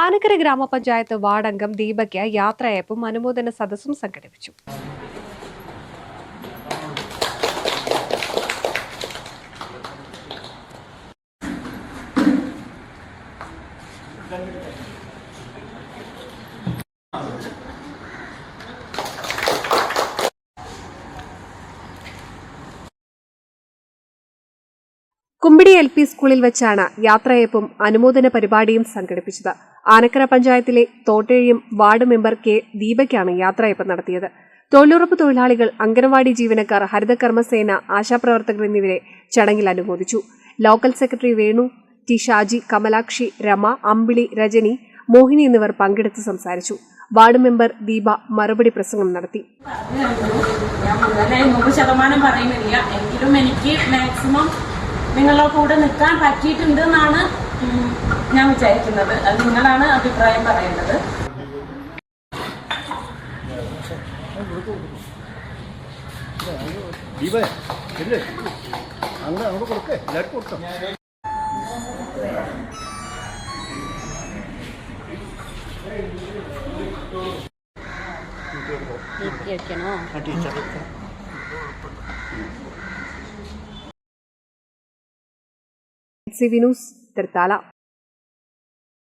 ആനക്കര ഗ്രാമപഞ്ചായത്ത് വാർഡംഗം ദീപയ്ക്ക് യാത്രയപ്പും അനുമോദന സദസ്സും സംഘടിപ്പിച്ചു. കുമ്പിടി എൽ പി സ്കൂളിൽ വെച്ചാണ് യാത്രയപ്പും അനുമോദന പരിപാടിയും സംഘടിപ്പിച്ചത്. ആനക്കര പഞ്ചായത്തിലെ തോട്ടേഴിയും വാർഡ് മെമ്പർ കെ ദീപയ്ക്കാണ് യാത്രയപ്പ് നടത്തിയത്. തൊഴിലുറപ്പ് തൊഴിലാളികൾ അംഗനവാടി ജീവനക്കാർ ഹരിതകർമ്മസേന ആശാപ്രവർത്തകർ എന്നിവരെ ചടങ്ങിൽ അനുമോദിച്ചു. Local secretary Venu T Shaji Kamalakshi Rama Ambili Rajani Mohini എന്നിവർ പങ്കെടുത്ത് സംസാരിച്ചു. വാർഡ് മെമ്പർ ദീപ മറുപടി പ്രസംഗം നടത്തി. ഞാൻ നൂറ് ശതമാനം പറയുന്നില്ല. എങ്കിലും എനിക്ക് മാക്സിമം നിങ്ങളുടെ കൂടെ നിൽക്കാൻ പറ്റിയിട്ടുണ്ട് എന്നാണ് ഞാൻ വിചാരിക്കുന്നത്. അത് നിങ്ങളാണ് അഭിപ്രായം പറയേണ്ടത്. അങ്ങോട്ട് കൊടുക്കേ. എല്ലാവർക്കും കൊടുത്തോ. ആ സി വിനൂസ് തൃത്താല